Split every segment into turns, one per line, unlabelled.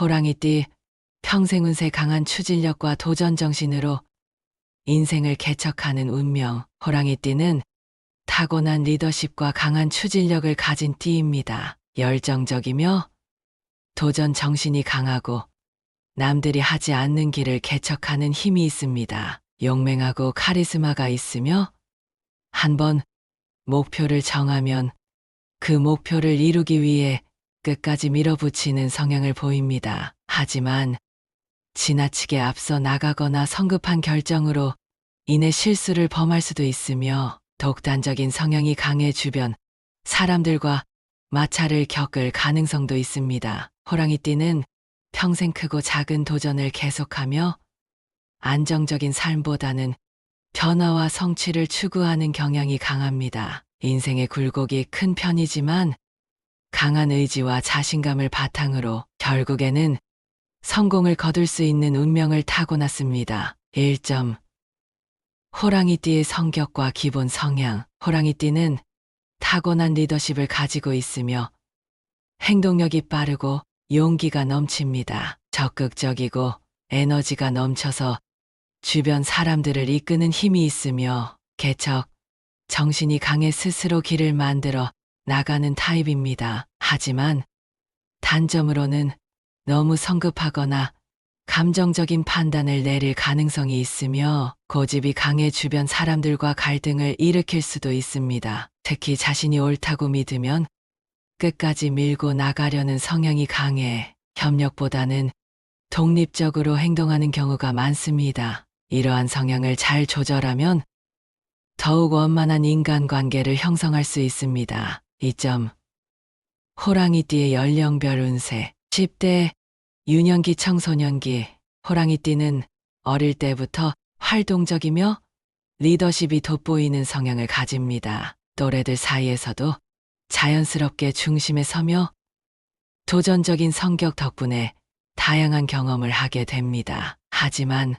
호랑이띠 평생 운세 강한 추진력과 도전 정신으로 인생을 개척하는 운명. 호랑이띠는 타고난 리더십과 강한 추진력을 가진 띠입니다. 열정적이며 도전 정신이 강하고 남들이 하지 않는 길을 개척하는 힘이 있습니다. 용맹하고 카리스마가 있으며 한번 목표를 정하면 그 목표를 이루기 위해 끝까지 밀어붙이는 성향을 보입니다. 하지만 지나치게 앞서 나가거나 성급한 결정으로 인해 실수를 범할 수도 있으며 독단적인 성향이 강해 주변 사람들과 마찰을 겪을 가능성도 있습니다. 호랑이띠는 평생 크고 작은 도전을 계속하며 안정적인 삶보다는 변화와 성취를 추구하는 경향이 강합니다. 인생의 굴곡이 큰 편이지만 강한 의지와 자신감을 바탕으로 결국에는 성공을 거둘 수 있는 운명을 타고났습니다. 1점. 호랑이띠의 성격과 기본 성향. 호랑이띠는 타고난 리더십을 가지고 있으며 행동력이 빠르고 용기가 넘칩니다. 적극적이고 에너지가 넘쳐서 주변 사람들을 이끄는 힘이 있으며 개척, 정신이 강해 스스로 길을 만들어 나가는 타입입니다. 하지만 단점으로는 너무 성급하거나 감정적인 판단을 내릴 가능성이 있으며 고집이 강해 주변 사람들과 갈등을 일으킬 수도 있습니다. 특히 자신이 옳다고 믿으면 끝까지 밀고 나가려는 성향이 강해 협력보다는 독립적으로 행동하는 경우가 많습니다. 이러한 성향을 잘 조절하면 더욱 원만한 인간관계를 형성할 수 있습니다. 2점. 호랑이띠의 연령별 운세 10대 유년기 청소년기 호랑이띠는 어릴 때부터 활동적이며 리더십이 돋보이는 성향을 가집니다. 또래들 사이에서도 자연스럽게 중심에 서며 도전적인 성격 덕분에 다양한 경험을 하게 됩니다. 하지만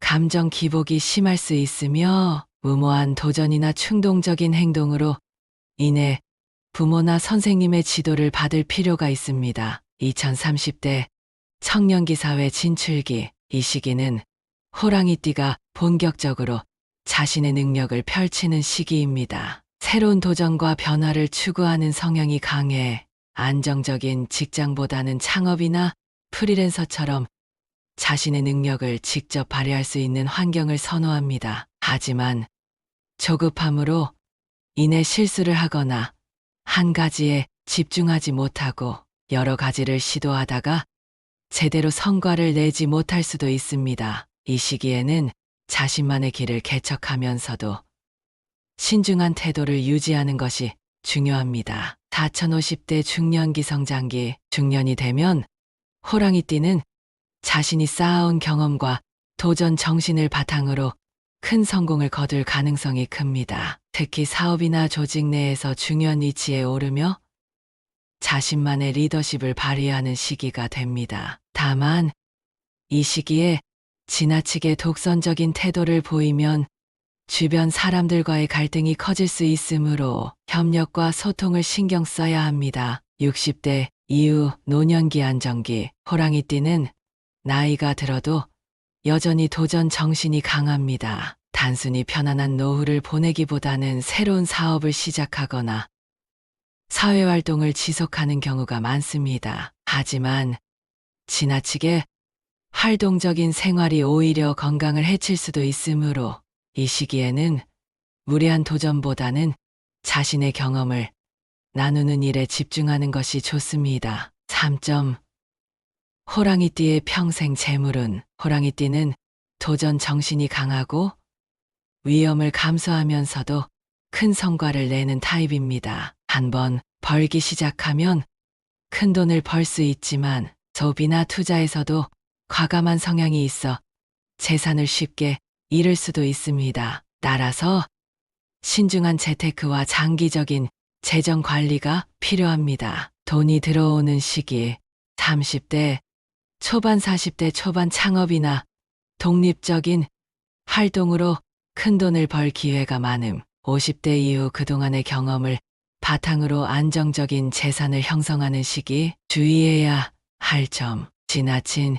감정 기복이 심할 수 있으며 무모한 도전이나 충동적인 행동으로 인해 부모나 선생님의 지도를 받을 필요가 있습니다. 2030대 청년기 사회 진출기 이 시기는 호랑이띠가 본격적으로 자신의 능력을 펼치는 시기입니다. 새로운 도전과 변화를 추구하는 성향이 강해 안정적인 직장보다는 창업이나 프리랜서처럼 자신의 능력을 직접 발휘할 수 있는 환경을 선호합니다. 하지만 조급함으로 인해 실수를 하거나 한 가지에 집중하지 못하고 여러 가지를 시도하다가 제대로 성과를 내지 못할 수도 있습니다. 이 시기에는 자신만의 길을 개척하면서도 신중한 태도를 유지하는 것이 중요합니다. 4050대 중년기 성장기 중년이 되면 호랑이띠는 자신이 쌓아온 경험과 도전 정신을 바탕으로 큰 성공을 거둘 가능성이 큽니다. 특히 사업이나 조직 내에서 중요한 위치에 오르며 자신만의 리더십을 발휘하는 시기가 됩니다. 다만 이 시기에 지나치게 독선적인 태도를 보이면 주변 사람들과의 갈등이 커질 수 있으므로 협력과 소통을 신경 써야 합니다. 60대 이후 노년기 안정기 호랑이띠는 나이가 들어도 여전히 도전 정신이 강합니다. 단순히 편안한 노후를 보내기보다는 새로운 사업을 시작하거나 사회활동을 지속하는 경우가 많습니다. 하지만 지나치게 활동적인 생활이 오히려 건강을 해칠 수도 있으므로 이 시기에는 무리한 도전보다는 자신의 경험을 나누는 일에 집중하는 것이 좋습니다. 3점. 호랑이띠의 평생 재물은 호랑이띠는 도전 정신이 강하고 위험을 감수하면서도 큰 성과를 내는 타입입니다. 한번 벌기 시작하면 큰 돈을 벌 수 있지만 소비나 투자에서도 과감한 성향이 있어 재산을 쉽게 잃을 수도 있습니다. 따라서 신중한 재테크와 장기적인 재정 관리가 필요합니다. 돈이 들어오는 시기 30대 초반 40대 초반 창업이나 독립적인 활동으로 큰 돈을 벌 기회가 많음. 50대 이후 그동안의 경험을 바탕으로 안정적인 재산을 형성하는 시기 주의해야 할 점. 지나친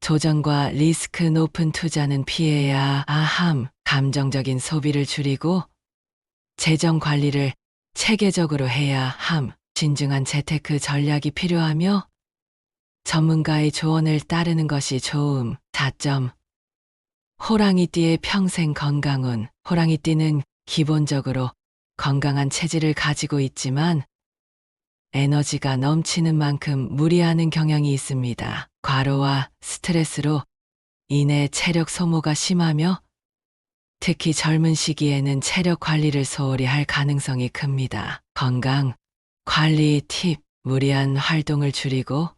도전과 리스크 높은 투자는 피해야 아함. 감정적인 소비를 줄이고 재정 관리를 체계적으로 해야 함. 진중한 재테크 전략이 필요하며 전문가의 조언을 따르는 것이 좋음. 4점. 호랑이띠의 평생 건강운. 호랑이띠는 기본적으로 건강한 체질을 가지고 있지만 에너지가 넘치는 만큼 무리하는 경향이 있습니다. 과로와 스트레스로 인해 체력 소모가 심하며 특히 젊은 시기에는 체력 관리를 소홀히 할 가능성이 큽니다. 건강, 관리 팁, 무리한 활동을 줄이고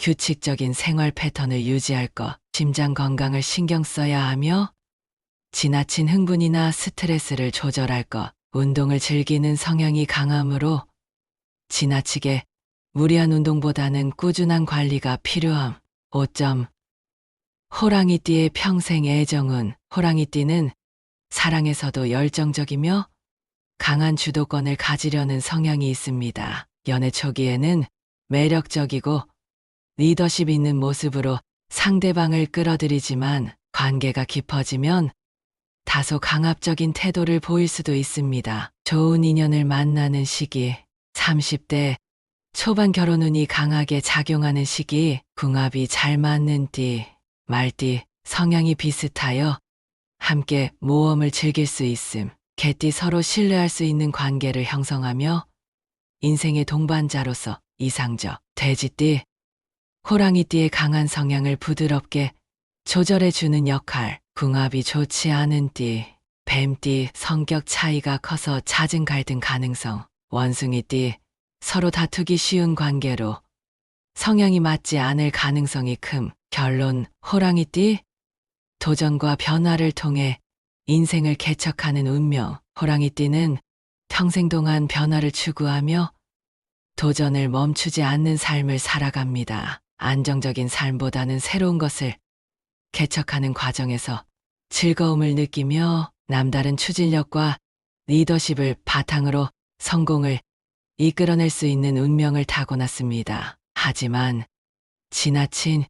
규칙적인 생활 패턴을 유지할 것, 심장 건강을 신경 써야 하며 지나친 흥분이나 스트레스를 조절할 것, 운동을 즐기는 성향이 강하므로 지나치게 무리한 운동보다는 꾸준한 관리가 필요함. 5점. 호랑이띠의 평생 애정은 호랑이띠는 사랑에서도 열정적이며 강한 주도권을 가지려는 성향이 있습니다. 연애 초기에는 매력적이고 리더십 있는 모습으로 상대방을 끌어들이지만 관계가 깊어지면 다소 강압적인 태도를 보일 수도 있습니다. 좋은 인연을 만나는 시기, 30대 초반 결혼 운이 강하게 작용하는 시기, 궁합이 잘 맞는 띠, 말띠, 성향이 비슷하여 함께 모험을 즐길 수 있음. 개띠 서로 신뢰할 수 있는 관계를 형성하며 인생의 동반자로서 이상적. 돼지띠, 호랑이띠의 강한 성향을 부드럽게 조절해 주는 역할. 궁합이 좋지 않은 띠, 뱀띠 성격 차이가 커서 잦은 갈등 가능성. 원숭이띠 서로 다투기 쉬운 관계로 성향이 맞지 않을 가능성이 큼. 결론 호랑이띠 도전과 변화를 통해 인생을 개척하는 운명. 호랑이띠는 평생 동안 변화를 추구하며 도전을 멈추지 않는 삶을 살아갑니다. 안정적인 삶보다는 새로운 것을 개척하는 과정에서 즐거움을 느끼며 남다른 추진력과 리더십을 바탕으로 성공을 이끌어낼 수 있는 운명을 타고났습니다. 하지만 지나친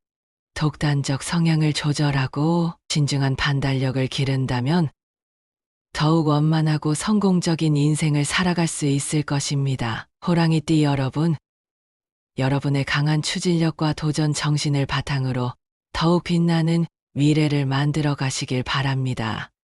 독단적 성향을 조절하고 진중한 판단력을 기른다면 더욱 원만하고 성공적인 인생을 살아갈 수 있을 것입니다. 호랑이띠 여러분, 여러분의 강한 추진력과 도전 정신을 바탕으로 더욱 빛나는 미래를 만들어 가시길 바랍니다.